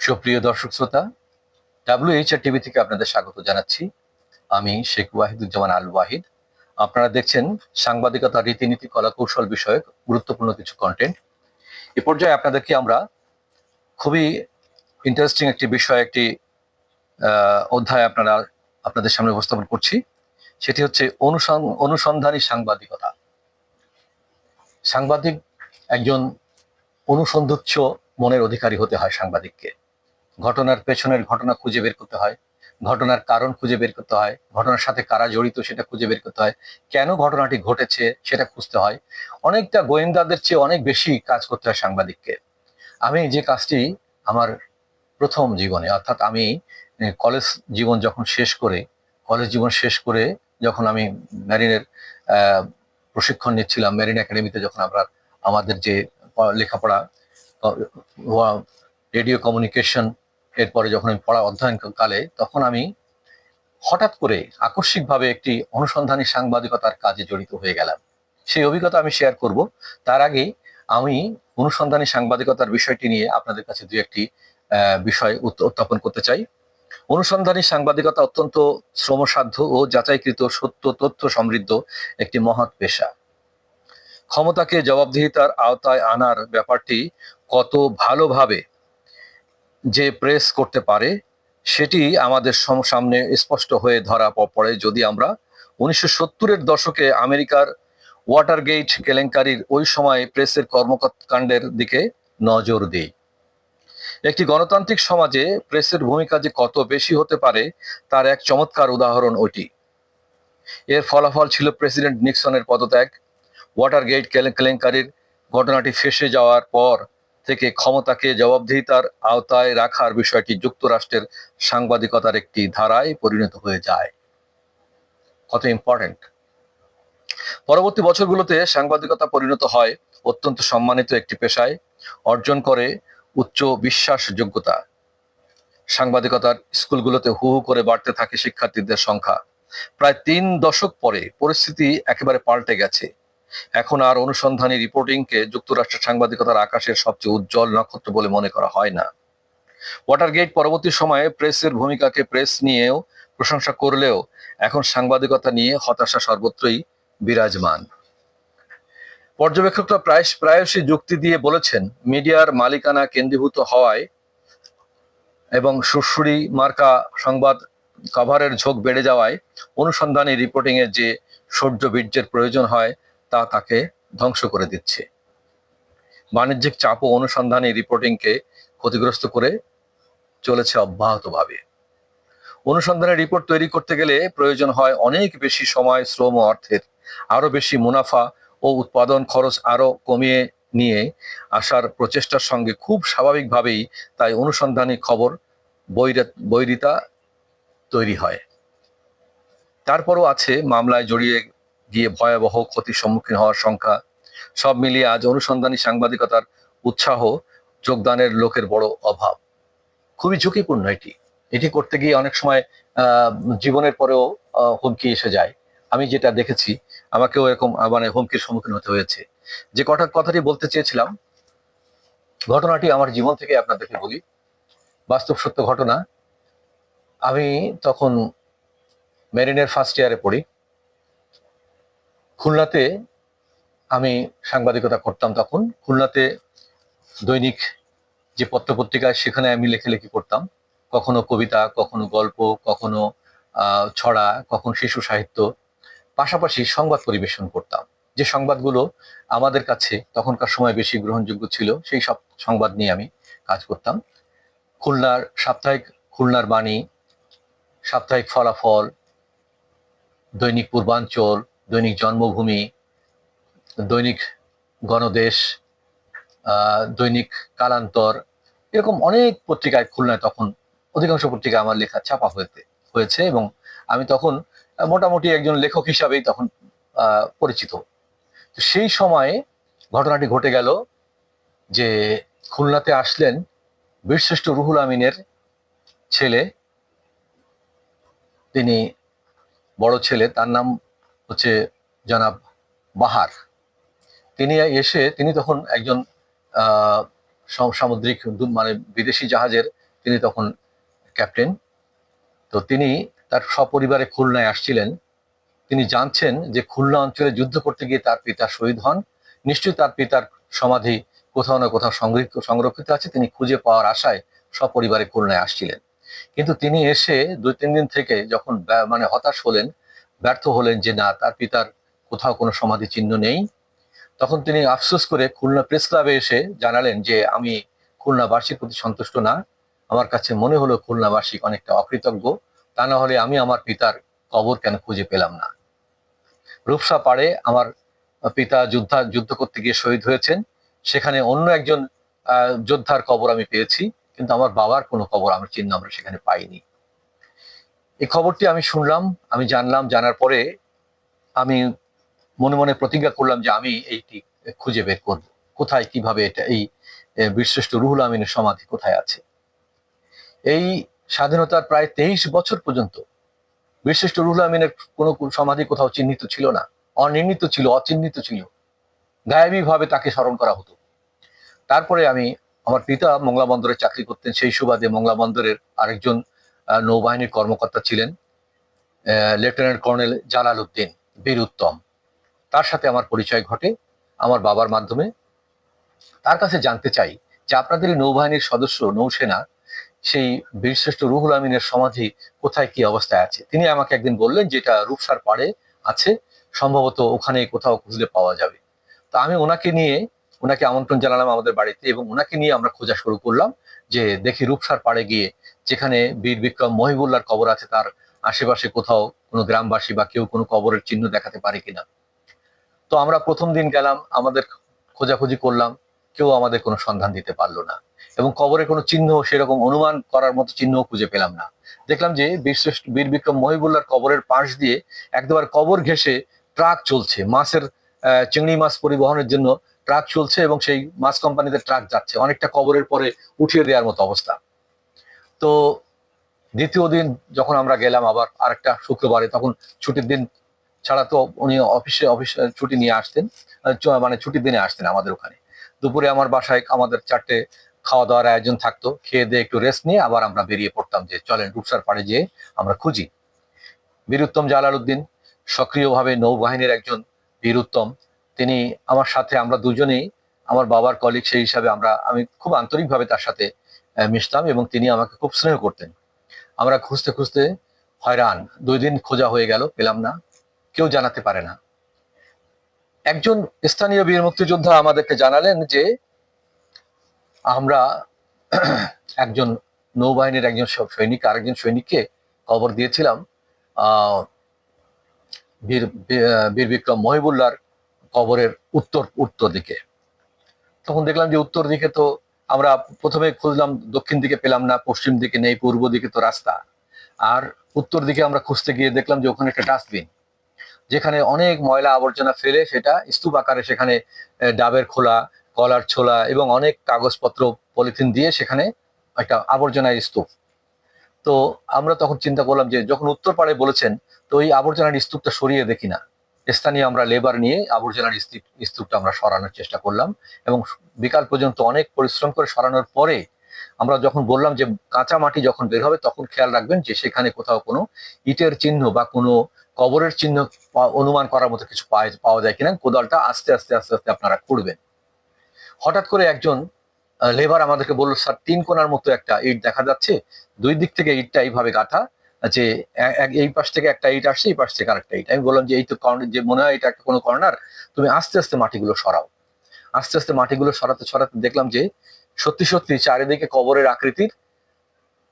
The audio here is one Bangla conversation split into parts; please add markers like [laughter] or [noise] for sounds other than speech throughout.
সুপ্রিয় দর্শক শ্রোতা ডাব্লিউএইচআর টিভি থেকে আপনাদের স্বাগত জানাচ্ছি। আমি শেখ ওয়াহিদুজ্জামান আল ওয়াহিদ। আপনারা দেখছেন সাংবাদিকতা, রীতিনীতি কলা কৌশল বিষয়ক গুরুত্বপূর্ণ কিছু কন্টেন্ট এ পর্যায়ে আপনাদেরকে আমরা খুবই ইন্টারেস্টিং একটি বিষয়, একটি অধ্যায় আপনারা আপনাদের সামনে উপস্থাপন করছি। সেটি হচ্ছে অনুসং- অনুসন্ধানী সাংবাদিকতা। সাংবাদিক একজন অনুসন্ধুচ্ছ মনের অধিকারী হতে হয় সাংবাদিককে। ঘটনার পেছনের ঘটনা খুঁজে বের করতে হয়, ঘটনার কারণ খুঁজে বের করতে হয়, ঘটনার সাথে কারা জড়িত সেটা খুঁজে বের করতে হয়, কেন ঘটনাটি ঘটেছে সেটা খুঁজতে হয়। অনেকটা গোয়েন্দাদের চেয়ে অনেক বেশি কাজ করতে হয় সাংবাদিককে। আমি যে কাজটি আমার প্রথম জীবনে, অর্থাৎ আমি কলেজ জীবন যখন শেষ করে, কলেজ জীবন শেষ করে যখন আমি ম্যারিনের প্রশিক্ষণ নিচ্ছিলাম মেরিন একাডেমিতে যখন আমরা, আমাদের যে লেখাপড়া রেডিও কমিউনিকেশন এরপরে যখন আমি পড়া অধ্যয়ন কালে, তখন আমি হঠাৎ করে আকস্মিকভাবে একটি অনুসন্ধানী সাংবাদিকতার কাজে জড়িত হয়ে গেলাম। সেই অভিজ্ঞতা আমি শেয়ার করব। তার আগে আমি অনুসন্ধানী সাংবাদিকতার বিষয়টি নিয়ে আপনাদের কাছে দু একটি বিষয় উত- উত্থাপন করতে চাই। অনুসন্ধানী সাংবাদিকতা অত্যন্ত শ্রমসাধ্য ও যাচাইকৃত সত্য, তথ্য সমৃদ্ধ একটি মহৎ পেশা। ক্ষমতাকে জবাবদিহিতার আওতায় আনার ব্যাপারটি কত ভালোভাবে যে প্রেস করতে পারে, সেটি আমাদের সম- সামনে স্পষ্ট হয়ে ধরা পড়ে যদি আমরা উনিশশো সত্তরের দশকে আমেরিকার ওয়াটার ওয়াটারগেট কেলেঙ্কারির ওই সময় প্রেসের কর্মকাণ্ডের দিকে নজর দিই। একটি গণতান্ত্রিক সমাজে প্রেসের ভূমিকা যে কত বেশি হতে পারে, তার এক চমৎকার উদাহরণ ওটি এর ফলাফল ছিল প্রেসিডেন্ট নিক্সনের পদত্যাগ। ওয়াটারগেট কেলে- কেলেঙ্কারির ঘটনাটি ফেসে যাওয়ার পর থেকে ক্ষমতাকে জবাবদিহিতার আওতায় রাখার বিষয়টি যুক্তরাষ্ট্রের সাংবাদিকতার একটি ধারায় পরিণত হয়ে যায়। কত ইম্পর্টেন্ট পরবর্তী বছরগুলোতে সাংবাদিকতা পরিণত হয় অত্যন্ত সম্মানিত একটি পেশায়, অর্জন করে উচ্চ বিশ্বাসযোগ্যতা। সাংবাদিকতার স্কুলগুলোতে হু হু করে বাড়তে থাকে শিক্ষার্থীদের সংখ্যা। প্রায় তিন দশক পরে পরিস্থিতি একেবারে পাল্টে গেছে। এখন আর অনুসন্ধানী রিপোর্টিংকে যুক্তরাষ্ট্রের সাংবাদিকতার আকাশের সবচেয়ে উজ্জ্বল নক্ষত্র বলে মনে করা হয় না। ওয়াটারগেট পরবর্তী সময়ে প্রেসের ভূমিকাকে প্রেস নিয়েও প্রশংসা করলেও এখন সাংবাদিকতা নিয়ে হতাশা সর্বত্রই বিরাজমান। পর্যবেক্ষকরা প্রায় প্রায়শই যুক্তি দিয়ে বলেছেন, মিডিয়ার মালিকানা কেন্দ্রীভূত হওয়ায় এবং সুরসুরি মার্কা সংবাদ কভারের ঝোঁক বেড়ে যাওয়ায় অনুসন্ধানী রিপোর্টিং এর যে সৌর্য বীর্যের প্রয়োজন হয় তা তাকে ধ্বংস করে দিচ্ছে। বাণিজ্যিক চাপ ও অনুসন্ধানী রিপোর্টিংকে ক্ষতিগ্রস্ত করে চলেছে অব্যাহতভাবে। অনুসন্ধানের রিপোর্ট তৈরি করতে গেলে প্রয়োজন হয় অনেক বেশি সময়, শ্রম ও অর্থের। আরও বেশি মুনাফা ও উৎপাদন খরচ আরও কমিয়ে নিয়ে আসার প্রচেষ্টার সঙ্গে খুব স্বাভাবিকভাবেই তাই অনুসন্ধানী খবর বৈরা- বৈরিতা তৈরি হয়। তারপরও আছে মামলায় জড়িয়ে গিয়ে ভয়াবহ ক্ষতির সম্মুখীন হওয়ার সংখ্যা। সব মিলিয়ে আজ অনুসন্ধানী সাংবাদিকতার উৎসাহ যোগদানের লোকের বড় অভাব। খুবই ঝুঁকিপূর্ণ এটি। এটি করতে গিয়ে অনেক সময় জীবনের পরেও হুমকি এসে যায়। আমি যেটা দেখেছি, আমাকেও এরকম মানে হুমকির সম্মুখীন হতে হয়েছে। যে কথা কথাটি বলতে চেয়েছিলাম, ঘটনাটি আমার জীবন থেকে আপনাদেরকে বলি। বাস্তব সত্য ঘটনা, আমি তখন মেরিনের ফার্স্ট ইয়ারে পড়ি। খুলনাতে আমি সাংবাদিকতা করতাম তখন। খুলনাতে দৈনিক যে পত্রপত্রিকায় সেখানে আমি লেখালেখি করতাম। কখনো কবিতা, কখনো গল্প, কখনো ছড়া, কখন শিশু সাহিত্য। পাশাপাশি সংবাদ পরিবেশন করতাম। যে সংবাদগুলো আমাদের কাছে তখনকার সময় বেশি গ্রহণযোগ্য ছিল, সেই সব সংবাদ নিয়ে আমি কাজ করতাম। খুলনার সাপ্তাহিক, খুলনার বাণী, সাপ্তাহিক ফলাফল, দৈনিক পূর্বাঞ্চল দৈনিক জন্মভূমি, দৈনিক গণদেশ দৈনিক কালান্তর, এরকম অনেক পত্রিকায় খুলনায় তখন অধিকাংশ পত্রিকা আমার লেখা ছাপা হয়েছে হয়েছে এবং আমি তখন মোটামুটি একজন লেখক হিসাবেই তখন পরিচিত। তো সেই সময়ে ঘটনাটি ঘটে গেল যে খুলনাতে আসলেন বীরশ্রেষ্ঠ রুহুল আমিনের ছেলে। তিনি বড় ছেলে, তার নাম হচ্ছে জনাব বাহার। তিনি এসে, তিনি তখন একজন সামুদ্রিক মানে বিদেশি জাহাজের তিনি তখন ক্যাপ্টেন। তো তিনি তার সপরিবারে খুলনায় আসছিলেন। তিনি জানছেন যে খুলনা অঞ্চলে যুদ্ধ করতে গিয়ে তার পিতা শহীদ হন। নিশ্চয়ই তার পিতার সমাধি কোথাও না কোথাও সংরক্ষিত সংরক্ষিত আছে। তিনি খুঁজে পাওয়ার আশায় সপরিবারে খুলনায় আসছিলেন। কিন্তু তিনি এসে দুই তিন দিন থেকে যখন মানে হতাশ হলেন ব্যর্থ হলেন যে না, তার পিতার কোথাও কোনো সমাধি চিহ্ন নেই। তখন তিনি আফসোস করে খুলনা প্রেস ক্লাবে এসে জানালেন যে, আমি খুলনাবাসীর প্রতি সন্তুষ্ট না। আমার কাছে মনে হলো খুলনাবাসী অনেকটা অকৃতজ্ঞ। তা না হলে আমি আমার পিতার কবর কেন খুঁজে পেলাম না? রূপসা পাড়ে আমার পিতা যুদ্ধা, যুদ্ধ করতে গিয়ে শহীদ হয়েছেন। সেখানে অন্য একজন যোদ্ধার কবর আমি পেয়েছি। কিন্তু আমার বাবার কোনো কবর, আমার চিহ্ন আমরা সেখানে পাইনি। এই খবরটি আমি শুনলাম আমি জানলাম জানার পরে আমি মনে মনে প্রতিজ্ঞা করলাম যে আমি এইটি খুঁজে বের করব। কোথায় কীভাবে এটা এই এ, বীরশ্রেষ্ঠ রুহুল আমিনের সমাধি কোথায় আছে? এই স্বাধীনতার প্রায় তেইশ বছর পর্যন্ত বীরশ্রেষ্ঠ রুহুল আমিনের কোনো সমাধি কোথাও চিহ্নিত ছিল না অনির্ণিত ছিল অচিহ্নিত ছিল। গায়েবী ভাবে তাকে স্মরণ করা হতো। তারপরে আমি আমার পিতা মংলা বন্দরে চাকরি করতেন সেই সুবাদে মংলা বন্দরের আরেকজন নৌবাহিনীর কর্মকর্তা ছিলেন লেফটেন্যান্ট কর্নেল জালাল উদ্দিন বীর উত্তম। তার সাথে আমার পরিচয় ঘটে, আমার বাবার মাধ্যমে। তার কাছে জানতে চাই যে আপনাদের নৌবাহিনীর সদস্য নৌসেনা, সেই বীরশ্রেষ্ঠ রুহুল আমিনের সমাধি কোথায়, কি অবস্থায় আছে? তিনি আমাকে একদিন বললেন যেটা রূপসার পাড়ে আছে, সম্ভবত ওখানে কোথাও খুঁজলে পাওয়া যাবে। তো আমি ওনাকে নিয়ে, ওনাকে আমন্ত্রণ জানালাম আমাদের বাড়িতে এবং ওনাকে নিয়ে আমরা খোঁজা শুরু করলাম যে দেখি রূপসার পাড়ে গিয়ে যেখানে বীর বিক্রম মহিবুল্লার কবর আছে, তার আশেপাশে কোথাও কোনো গ্রামবাসী বা কেউ কোনো কবরের চিহ্ন দেখাতে পারে কিনা। তো আমরা প্রথম দিন গেলাম, আমাদের খোঁজাখুঁজি করলাম, কেউ আমাদের কোনো সন্ধান দিতে পারল না এবং কবরের কোনো চিহ্ন সেরকম অনুমান করার মতো চিহ্নও খুঁজে পেলাম না। দেখলাম যে বীরশ্রেষ্ঠ বীর বিক্রম মহিবুল্লার কবরের পাশ দিয়ে একদম কবর ঘেঁষে ট্রাক চলছে। মাছের চিংড়ি মাছ পরিবহনের জন্য ট্রাক চলছে এবং সেই মাছ কোম্পানিতে ট্রাক যাচ্ছে। অনেকটা কবরের পরে উঠিয়ে দেওয়ার মতো অবস্থা। তো দ্বিতীয় দিন যখন আমরা গেলাম আবার আরেকটা শুক্রবারে, তখন ছুটির দিন ছাড়া তো উনি অফিসে, অফিস ছুটি নিয়ে আসতেন মানে ছুটির দিনে আসতেন আমাদের ওখানে। দুপুরে আমার বাসায় আমাদের চারটে খাওয়া দাওয়ার আয়োজন থাকতো, খেয়ে দিয়ে একটু রেস্ট নিয়ে আবার আমরা বেরিয়ে পড়তাম যে চলেন রূপসার পাড়ে যেয়ে আমরা খুঁজি। বীরুত্তম জালাল উদ্দিন সক্রিয়ভাবে নৌবাহিনীর একজন বীরুত্তম, তিনি আমার সাথে, আমরা দুজনেই, আমার বাবার কলিগ সেই হিসাবে আমরা, আমি খুব আন্তরিকভাবে তার সাথে মিশতাম এবং তিনি আমাকে খুব স্নেহ করতেন। আমরা খুঁজতে খুঁজতে হয়রান, দুই দিন খোঁজা হয়ে গেল, পেলাম না, কেউ জানাতে পারে না। একজন স্থানীয় বীর মুক্তিযোদ্ধা আমাদেরকে জানালেন যে, আমরা [clears throat] একজন নৌবাহিনীর একজন সৈনিক, আরেকজন সৈনিককে খবর দিয়েছিলাম। বীর বীর বিক্রম মহিবুল্লার কবরের উত্তর উত্তর দিকে। তখন দেখলাম যে উত্তর দিকে তো আমরা প্রথমে খুঁজলাম দক্ষিণ দিকে পেলাম না, পশ্চিম দিকে নেই, পূর্ব দিকে তো রাস্তা। আর উত্তর দিকে আমরা খুঁজতে গিয়ে দেখলাম যে ওখানে একটা ডাস্টবিন, যেখানে অনেক ময়লা আবর্জনা ফেলে সেটা স্তূপ আকারে সেখানে ডাবের খোলা, কলার ছোলা এবং অনেক কাগজপত্র, পলিথিন দিয়ে সেখানে একটা আবর্জনার স্তূপ। তো আমরা তখন চিন্তা করলাম যে যখন উত্তর পাড়ে বলেছেন, তো ওই আবর্জনার স্তূপটা সরিয়ে দেখি না। স্থানীয় আমরা লেবার নিয়ে আবর্জনার স্তূপ- স্তূপটা আমরা সরানোর চেষ্টা করলাম এবং বিকাল পর্যন্ত অনেক পরিশ্রম করে সরানোর পরে আমরা যখন বললাম যে কাঁচা মাটি যখন বের হবে তখন খেয়াল রাখবেন যে সেখানে কোথাও কোনো ইটের চিহ্ন বা কোনো কবরের চিহ্ন অনুমান করার মতো কিছু পাওয়া যায় কিনা, কোদালটা আস্তে আস্তে আস্তে আস্তে আপনারা করবেন হঠাৎ করে একজন লেবার আমাদেরকে বলল, স্যার, তিন কোণার মতো একটা ইট দেখা যাচ্ছে। দুই দিক থেকে ইটটা এইভাবে গাঁথা যে এই পাশ থেকে একটা ইট আসছে, এই পাশ থেকে আরেকটা ইট। আমি বললাম যে এই তো যে মনে হয় এটা একটা কোনো কর্নার তুমি আস্তে আস্তে মাটিগুলো সরাও। আস্তে আস্তে মাটিগুলো সরাতে সরাতে দেখলাম যে সত্যি সত্যি চারিদিকে কবরের আকৃতির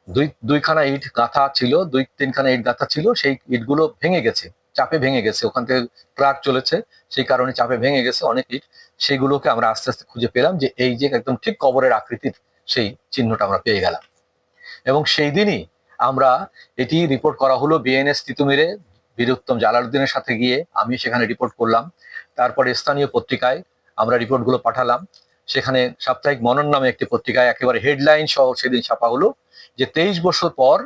দুই, দুইখানা ইট গাঁথা ছিল, দুই, তিনখানা ইট গাঁথা ছিল, সেই ইটগুলো ভেঙে গেছে, চাপে ভেঙে গেছে। ওখান থেকে ট্রাক চলেছে, সেই কারণে চাপে ভেঙে গেছে অনেক ইট। সেইগুলোকে আমরা আস্তে আস্তে খুঁজে পেলাম যে এই যে একদম ঠিক কবরের আকৃতির সেই চিহ্নটা আমরা পেয়ে গেলাম। এবং সেই দিনই আমরা এটি রিপোর্ট করা হলো বিএনএস তিতুমিরে, বীরুত্তম জালালউদ্দিনের সাথে গিয়ে আমি সেখানে রিপোর্ট করলাম। তারপরে স্থানীয় পত্রিকায় আমরা রিপোর্টগুলো পাঠালাম। সেখানে সাপ্তাহিক মনন নামে একটি পত্রিকায় একেবারে হেডলাইন সহ সেদিন ছাপা হলো যে, তেইশ বছর পর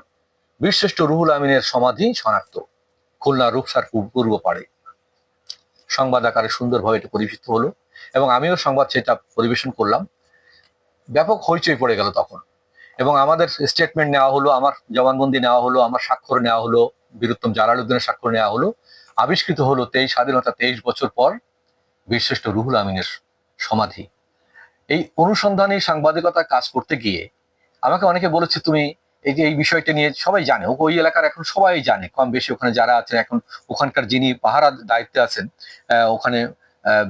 বীরশ্রেষ্ঠ রুহুল আমিনের সমাধি শনাক্ত। খুলনা রূপসার পূর্ব পাড়ে। সংবাদ আকারে সুন্দরভাবে এটি পরিবেশিত হলো এবং আমিও সংবাদ সেটা পরিবেশন করলাম। ব্যাপক হইচই পড়ে গেল তখন। এবং আমাদের স্টেটমেন্ট নেওয়া হলো, আমার জবানবন্দি নেওয়া হলো, আমার স্বাক্ষর নেওয়া হলো, বীরুত্তম জালালউদ্দিনের স্বাক্ষর নেওয়া হলো। আবিষ্কৃত হলো তেইশ, স্বাধীনতা তেইশ বছর পর বীরশ্রেষ্ঠ রুহুল আমিনের সমাধি। এই অনুসন্ধানে সাংবাদিকতা কাজ করতে গিয়ে আমাকে অনেকে বলেছে, তুমি এই যে এই বিষয়টা নিয়ে সবাই জানে ওই এলাকার এখন সবাই জানে, কম বেশি ওখানে যারা আছেন, এখন ওখানকার যিনি পাহারা দায়িত্বে আছেন ওখানে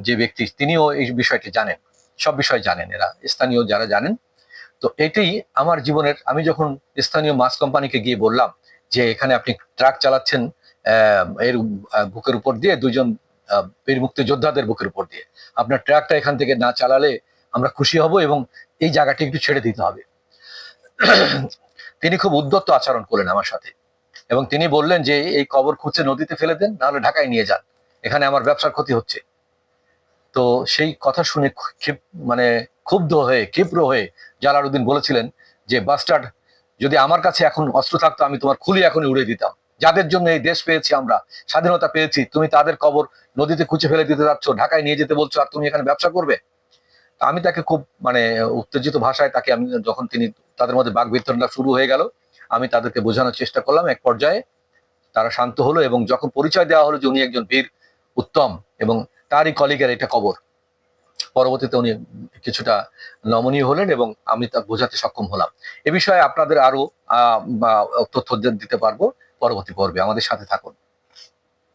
যে ব্যক্তি, তিনিও এই বিষয়টি জানেন, সব বিষয় জানেন এরা, স্থানীয় যারা জানেন তো এটাই আমার জীবনের, আমি যখন স্থানীয় মাস কোম্পানিকে গিয়ে বললাম যে এখানে আপনি ট্রাক চালাচ্ছেন এর বুকের উপর দিয়ে দুজন বীর মুক্তি যোদ্ধাদের বুকের উপর দিয়ে, আপনার ট্রাকটা এখান থেকে না চালালে আমরা খুশি হব এবং এই জায়গাটি একটু ছেড়ে দিতে হবে। তিনি খুব উদ্যত্ত আচরণ করলেন আমার সাথে এবং তিনি বললেন যে এই কবর খুঁজে নদীতে ফেলে দেন, নাহলে ঢাকায় নিয়ে যান, এখানে আমার ব্যবসার ক্ষতি হচ্ছে। তো সেই কথা শুনে মানে ক্ষুব্ধ হয়ে, ক্ষিপ্র হয়ে জালালউদ্দিন বলেছিলেন যে বাস্টার্ড যদি আমার কাছে এখন অস্ত্র থাকতো, আমি তোমার খুলি এখনই উড়ে দিতাম। যাদের জন্য এই দেশ পেয়েছি আমরা, স্বাধীনতা পেয়েছি, তুমি তাদের কবর নদীতে খুঁজে ফেলে দিতে যাচ্ছ, ঢাকায় নিয়ে যেতে বলছো, আর তুমি এখানে ব্যবসা করবে? আমি তাকে খুব মানে উত্তেজিত ভাষায় তাকে আমি যখন তিনি তাদের মধ্যে বাঘ বিতরণটা শুরু হয়ে গেল, আমি তাদেরকে বোঝানোর চেষ্টা করলাম। এক পর্যায়ে তারা শান্ত হলো এবং যখন পরিচয় দেওয়া হলো যে, উনি একজন বীর, উত্তম এবং তারই কলিগের এটা কবর পরবর্তীতে উনি কিছুটা নমনীয় হলেন এবং আমি তা বোঝাতে সক্ষম হলাম। এ বিষয়ে আপনাদের আরও তথ্য দিতে পারব পরবর্তী পর্বে। আমাদের সাথে থাকুন।